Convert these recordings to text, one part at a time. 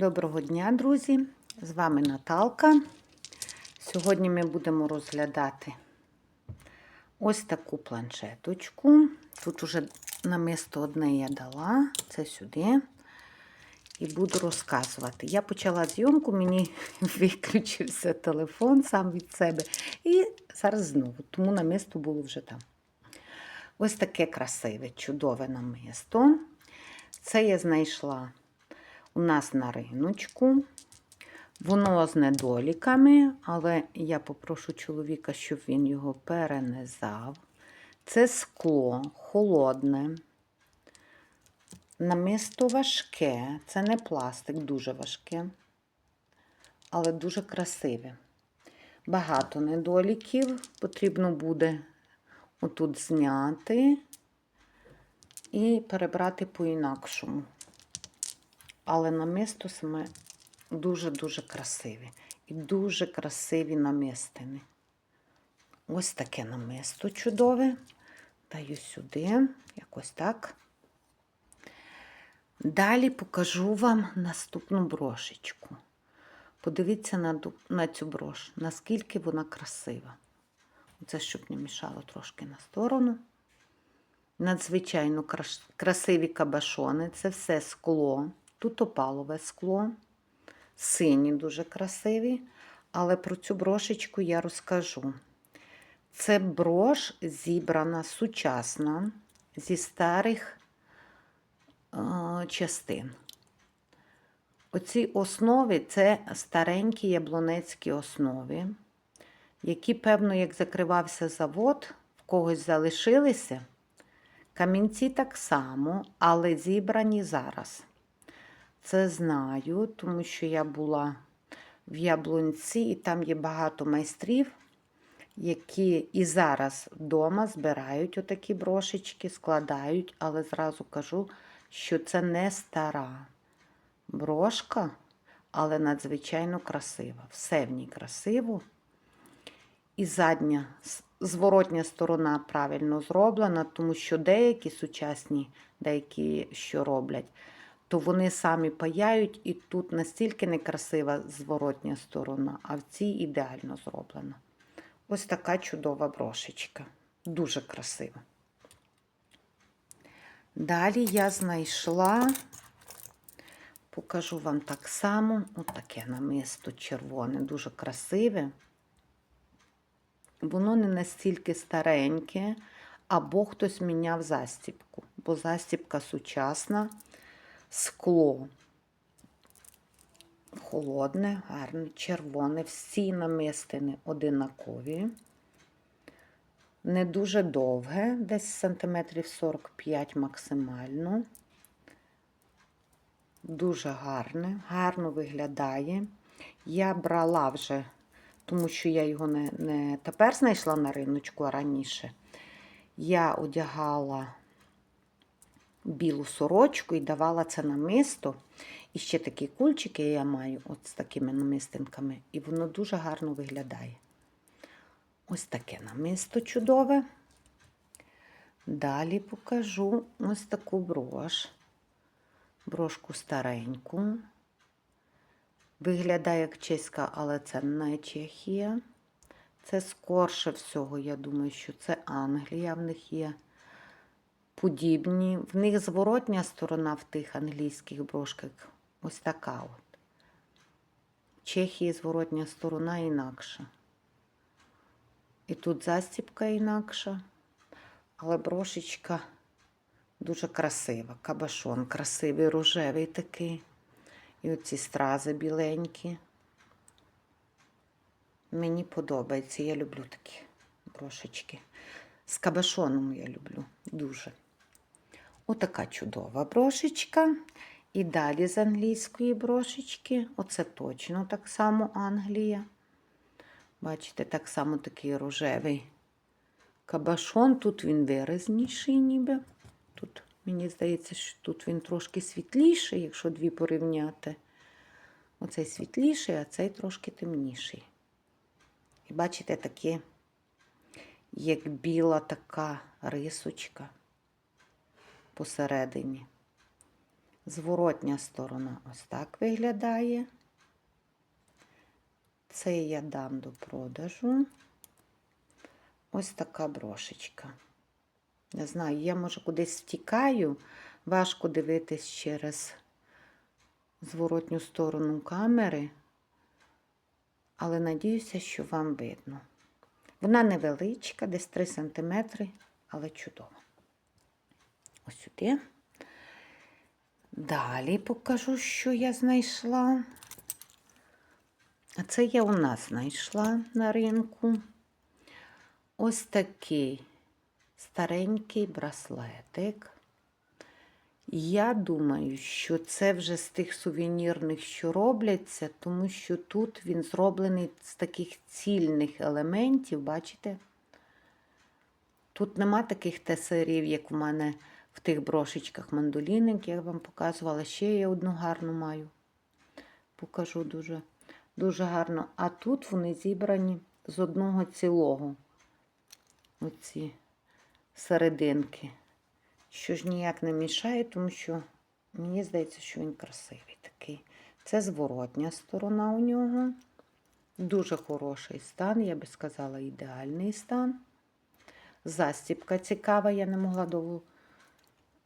Доброго дня, друзі! З вами Наталка. Сьогодні ми будемо розглядати ось таку планшеточку. Тут уже намисто одне я дала, це сюди. І буду розказувати. Я почала зйомку, мені виключився телефон сам від себе. І зараз знову, тому намисто було вже там. Ось таке красиве, чудове намисто. Це я знайшла у нас на риночку. Воно з недоліками, але я попрошу чоловіка, щоб він його перенизав. Це скло холодне. Намисто важке, це не пластик, дуже важке, але дуже красиве. Багато недоліків потрібно буде отут зняти і перебрати по-інакшому. Але намисто саме дуже-дуже красиве. І дуже красиві намистини. Ось таке намисто чудове. Даю сюди, якось так. Далі покажу вам наступну брошечку. Подивіться на, на цю брош, наскільки вона красива. Це щоб не мішало трошки на сторону. Надзвичайно красиві кабашони. Це все скло. Тут опалове скло. Сині дуже красиві. Але про цю брошечку я розкажу. Це брош зібрана сучасна зі старих е, частин. Оці основи це старенькі яблунецькі основи, які, певно, як закривався завод, в когось залишилися. Камінці так само, але зібрані зараз. Це знаю, тому що я була в Яблунці, і там є багато майстрів, які і зараз вдома збирають отакі брошечки, складають, але зразу кажу, що це не стара брошка, але надзвичайно красива. Все в ній красиво. І задня, зворотня сторона правильно зроблена, тому що деякі сучасні, деякі що роблять, то вони самі паяють, і тут настільки некрасива зворотня сторона, а в цій ідеально зроблена. Ось така чудова брошечка. Дуже красива. Далі я знайшла, покажу вам так само, отаке намисто червоне, дуже красиве. Воно не настільки стареньке, або хтось міняв застібку, бо застібка сучасна, скло. Холодне, гарне, червоне, всі намистини одинакові. Не дуже довге, десь сантиметрів 45 максимально. Дуже гарне, гарно виглядає. Я брала вже, тому що я його не, не тепер знайшла на риночку, а раніше. Я одягала білу сорочку і давала це намисто. І ще такі кульчики я маю от з такими намистинками, і воно дуже гарно виглядає. Ось таке намисто чудове. Далі покажу ось таку брош. Брошку стареньку. Виглядає як чеська, але це не Чехія. Це скорше всього, я думаю, що це Англія. В них є подібні. В них зворотня сторона в тих англійських брошках ось така от. В Чехії зворотня сторона інакша. І тут застібка інакша, але брошечка дуже красива. Кабашон красивий, рожевий такий. І оці стрази біленькі. Мені подобається, я люблю такі брошечки. З кабашоном я люблю дуже. Отака чудова брошечка. І далі з англійської брошечки. Оце точно так само Англія. Бачите, так само такий рожевий кабашон. Тут він виразніший ніби. Тут, мені здається, що тут він трошки світліший, якщо дві порівняти. Оцей світліший, а цей трошки темніший. І бачите, таке, як біла така рисочка посередині. Зворотня сторона ось так виглядає. Це я дам до продажу. Ось така брошечка. Не знаю, я може кудись втікаю, важко дивитись через зворотню сторону камери, але надіюся, що вам видно. Вона невеличка, десь 3 см, але чудова. Ось сюди. Далі покажу, що я знайшла. А це я у нас знайшла на ринку. Ось такий старенький браслетик. Я думаю, що це вже з тих сувенірних, що робляться, тому що тут він зроблений з таких цільних елементів, бачите? Тут нема таких тесерів, як в мене в тих брошечках мандолінок, я вам показувала. Ще я одну гарну маю. Покажу дуже, дуже гарно. А тут вони зібрані з одного цілого. Оці серединки. Що ж ніяк не мішає, тому що мені здається, що він красивий такий. Це зворотня сторона у нього. Дуже хороший стан, я би сказала, ідеальний стан. Застіпка цікава, я не могла довго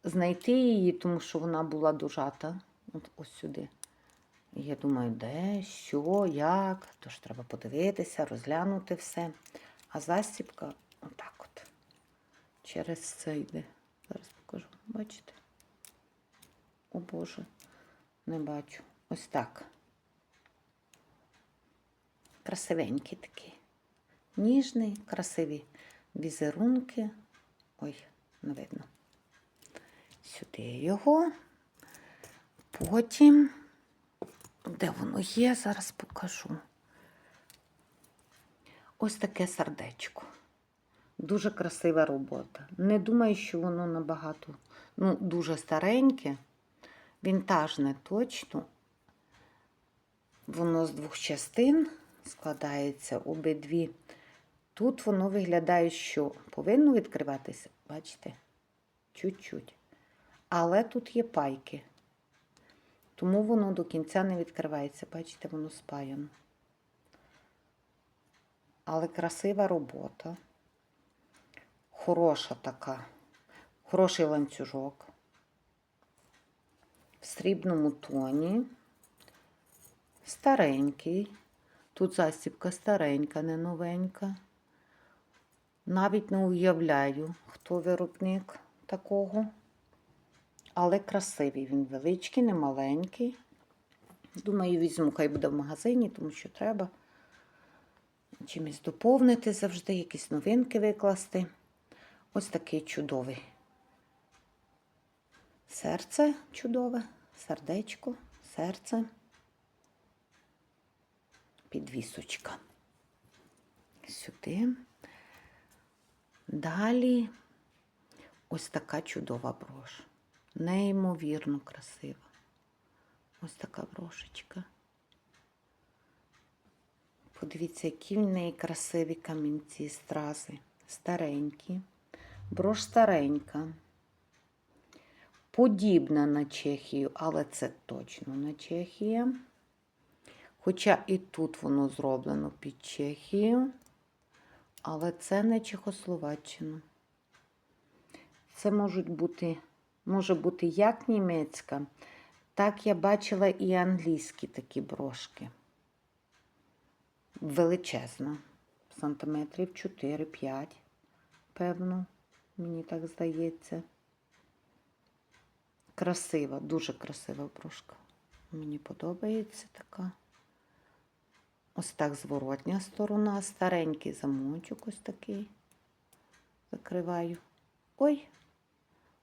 знайти її, тому що вона була дужата. От ось сюди. І я думаю, де, що, як. Тож треба подивитися, розглянути все. А застіпка отак от. Через це йде. Зараз покажу. Бачите? О Боже, не бачу. Ось так. Красивенький такий. Ніжний, красиві візерунки. Ой, не видно. Сюди його. Потім, де воно є, зараз покажу. Ось таке сердечко. Дуже красива робота. Не думаю, що воно набагато, ну, дуже стареньке. Вінтажне точно. Воно з двох частин складається обидві. Тут воно виглядає, що повинно відкриватися, бачите? Чуть-чуть. Але тут є пайки. Тому воно до кінця не відкривається. Бачите, воно спаяно. Але красива робота. Хороша така, хороший ланцюжок. В срібному тоні. Старенький. Тут застібка старенька, не новенька. Навіть не уявляю, хто виробник такого. Але красивий він величкий, не маленький. Думаю, візьму, хай буде в магазині, тому що треба чимось доповнити завжди, якісь новинки викласти. Ось такий чудовий. Серце чудове, сердечко, серце, підвісочка. Сюди. Далі ось така чудова брош. Неймовірно красива. Ось така брошечка. Подивіться, які в неї красиві камінці, стрази. Старенькі. Брош старенька. Подібна на Чехію, але це точно на Чехія. Хоча і тут воно зроблено під Чехію, але це не Чехословаччина. Це можуть бути, може бути як німецька, так я бачила і англійські такі брошки. Величезна. Сантиметрів 4-5, певно, мені так здається. Красива, дуже красива брошка. Мені подобається така. Ось так зворотня сторона, старенький замочок ось такий. Закриваю. Ой,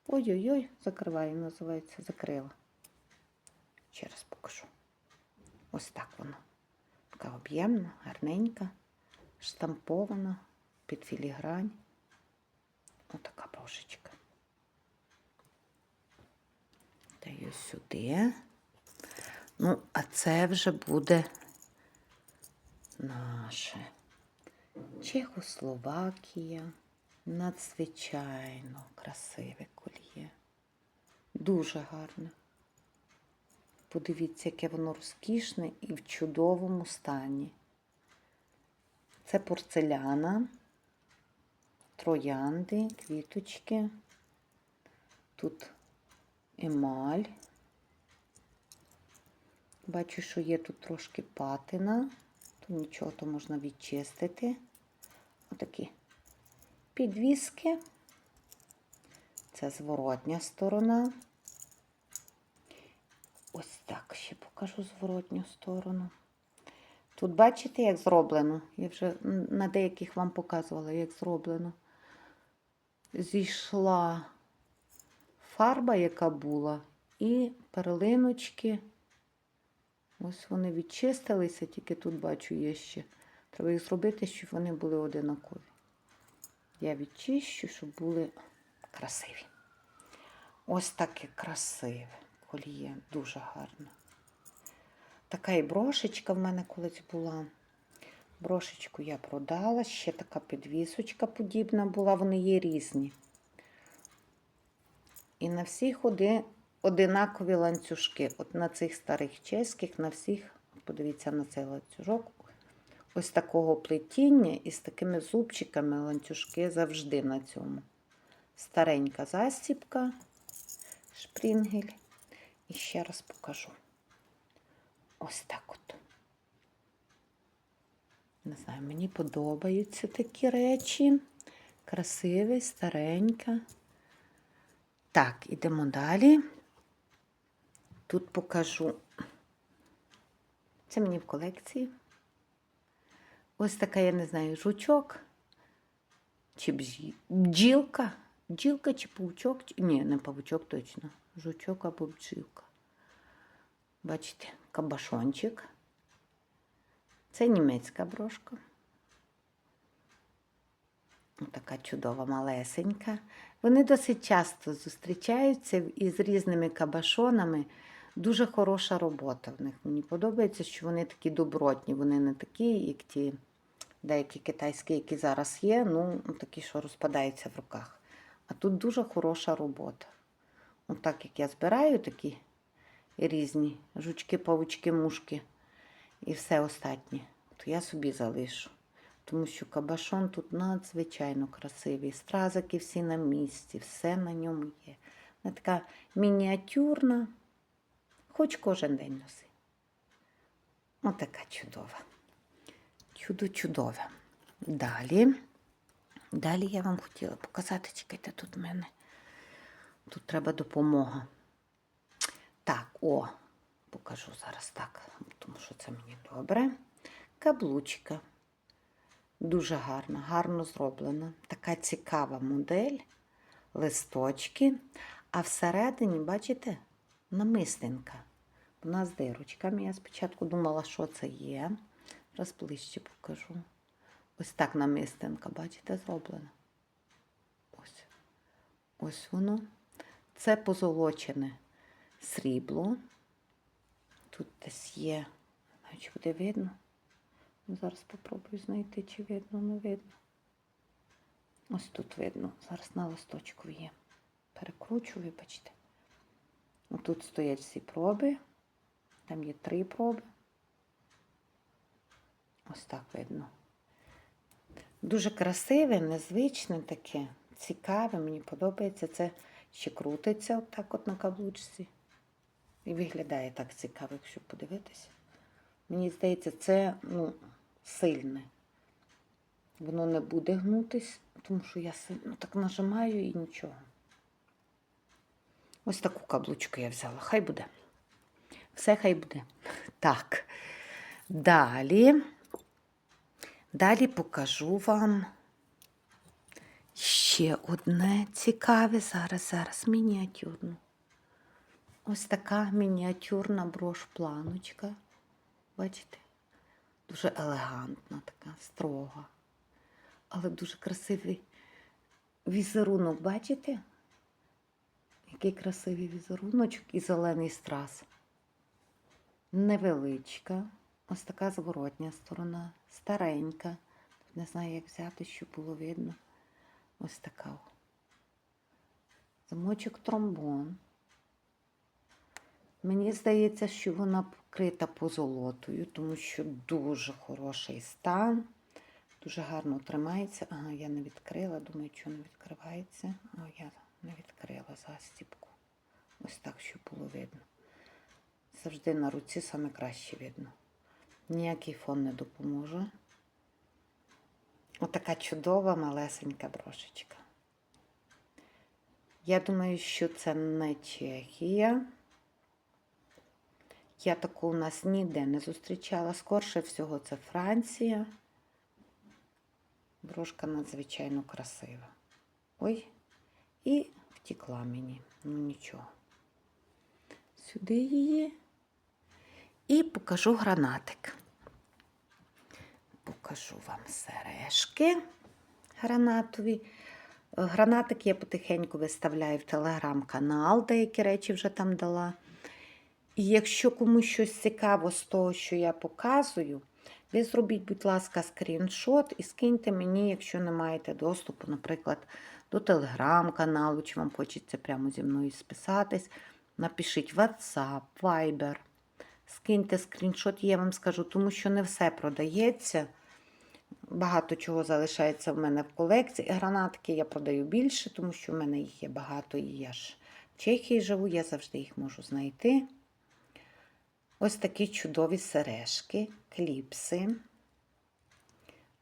ой-ой-ой, закриваю, називається, закрила. Ще раз покажу. Ось так воно. Така об'ємна, гарненька, штампована, під філігрань. Отака брошечка. Даю сюди. Ну, а це вже буде наше. Чехословакія. Надзвичайно красиве кольє. Дуже гарне. Подивіться, яке воно розкішне і в чудовому стані. Це порцеляна, троянди, квіточки. Тут емаль. Бачу, що є тут трошки патина, то нічого, то можна відчистити. Отакі підвіски. Це зворотня сторона. Ось так ще покажу зворотню сторону. Тут бачите, як зроблено? Я вже на деяких вам показувала, як зроблено. Зійшла фарба, яка була, і перлиночки. Ось вони відчистилися, тільки тут бачу є ще. Треба їх зробити, щоб вони були одинакові. Я відчищу, щоб були красиві. Ось таке красиве коліє, дуже гарно. Така і брошечка в мене колись була. Брошечку я продала, ще така підвісочка подібна була, вони є різні. І на всіх оди, одинакові ланцюжки. От на цих старих чеських, на всіх, подивіться на цей ланцюжок, ось такого плетіння і з такими зубчиками ланцюжки завжди на цьому. Старенька застіпка, шпрінгель. І ще раз покажу. Ось так от. Не знаю, мені подобаються такі речі. Красивий, старенька. Так, ідемо далі. Тут покажу. Це мені в колекції. Ось така, я не знаю, жучок чи бджілка. Бджілка чи павучок? Ні, не павучок точно. Жучок або бджілка. Бачите, кабашончик. Це німецька брошка. Така чудова малесенька. Вони досить часто зустрічаються із різними кабашонами. Дуже хороша робота в них. Мені подобається, що вони такі добротні. Вони не такі, як ті деякі китайські, які зараз є, ну такі, що розпадаються в руках. А тут дуже хороша робота. Отак як я збираю такі різні жучки, павучки, мушки і все остатнє, то я собі залишу. Тому що кабашон тут надзвичайно красивий. Стразики всі на місці, все на ньому є. Вона така мініатюрна, хоч кожен день носи. Отака чудова. Чудо чудове. Далі. Далі я вам хотіла показати, чекайте, тут в мене. Тут треба допомога. Так, о, покажу зараз так, тому що це мені добре. Каблучка. Дуже гарна, гарно зроблена. Така цікава модель, листочки. А всередині, бачите, намистинка. Вона з дирочками. Я спочатку думала, що це є. Раз ближче покажу. Ось так намистинка, бачите, зроблена. Ось. Ось воно. Це позолочене срібло. Тут десь є, не знаю, чи буде видно. Ну, Зараз спробую знайти, чи видно, не видно. Ось тут видно. Зараз на листочку є. Перекручу, вибачте. Тут стоять всі проби. Там є три проби. Ось так видно. Дуже красиве, незвичне таке, цікаве, мені подобається. Це ще крутиться отак от на каблучці. І виглядає так цікаво, якщо подивитися. Мені здається, це ну, сильне. Воно не буде гнутись, тому що я сильно так нажимаю і нічого. Ось таку каблучку я взяла. Хай буде. Все хай буде. Так. Далі. Далі покажу вам ще одне цікаве. Зараз, зараз мініатюрну. Ось така мініатюрна брош-планочка. Бачите? Дуже елегантна, така, строга. Але дуже красивий візерунок, бачите? Який красивий візеруночок і зелений страз. Невеличка. Ось така зворотня сторона, старенька. Не знаю, як взяти, щоб було видно. Ось така. Замочок тромбон. Мені здається, що вона покрита позолотою, тому що дуже хороший стан. Дуже гарно тримається. Ага, я не відкрила. Думаю, чого не відкривається. О, я не відкрила застіпку. Ось так, щоб було видно. Завжди на руці саме краще видно. Ніякий фон не допоможе. Отака чудова малесенька брошечка. Я думаю, що це не Чехія. Я таку у нас ніде не зустрічала. Скорше всього, це Франція. Брошка надзвичайно красива. Ой, і втекла мені. Ну нічого. Сюди її. І покажу гранатик. Покажу вам сережки гранатові. Е, Гранатик я потихеньку виставляю в телеграм-канал, деякі речі вже там дала. І якщо комусь щось цікаво з того, що я показую, ви зробіть, будь ласка, скріншот і скиньте мені, якщо не маєте доступу, наприклад, до телеграм-каналу, чи вам хочеться прямо зі мною списатись. Напишіть WhatsApp, Viber. Скиньте скріншот, я вам скажу, тому що не все продається. Багато чого залишається в мене в колекції. Гранатки я продаю більше, тому що в мене їх є багато, і я ж в Чехії живу, я завжди їх можу знайти. Ось такі чудові сережки, кліпси,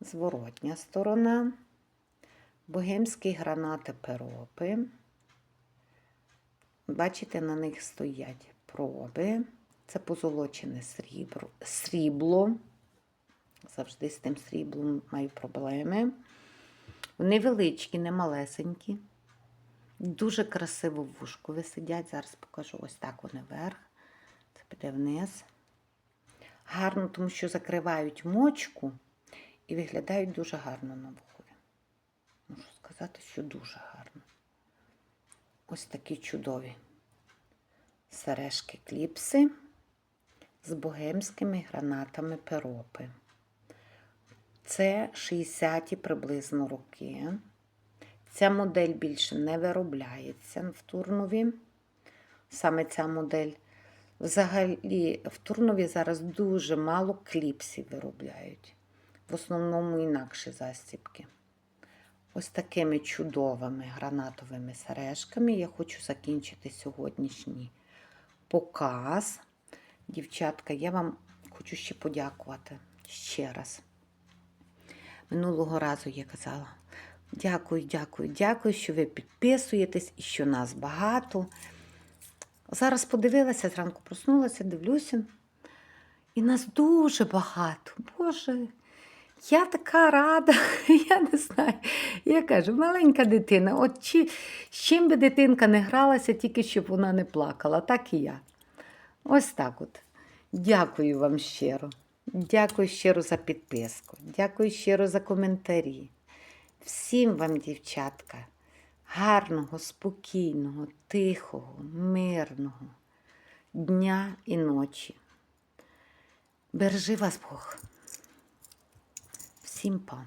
зворотня сторона, богемські гранати перопи. Бачите, на них стоять проби. Це позолочене срібло. Завжди з тим сріблом маю проблеми. Вони величкі, не малесенькі. Дуже красиво в вушку висидять. Зараз покажу ось так вони вверх. Це піде вниз. Гарно, тому що закривають мочку і виглядають дуже гарно на вухові. Можу сказати, що дуже гарно. Ось такі чудові сережки кліпси з богемськими гранатами перопи. Це 60-ті приблизно роки. Ця модель більше не виробляється в Турнові. Саме ця модель. Взагалі, в Турнові зараз дуже мало кліпсів виробляють. В основному інакші застібки. Ось такими чудовими гранатовими сережками я хочу закінчити сьогоднішній показ. Дівчатка, я вам хочу ще подякувати ще раз. Минулого разу я казала: дякую, дякую, дякую, що ви підписуєтесь і що нас багато. Зараз подивилася, зранку проснулася, дивлюся. І нас дуже багато. Боже, я така рада, я не знаю. Я кажу, маленька дитина, от чи, з чим би дитинка не гралася, тільки щоб вона не плакала, так і я. Ось так от. Дякую вам щиро. Дякую щиро за підписку. Дякую щиро за коментарі. Всім вам, дівчатка, гарного, спокійного, тихого, мирного дня і ночі. Бережи вас Бог. Всім па.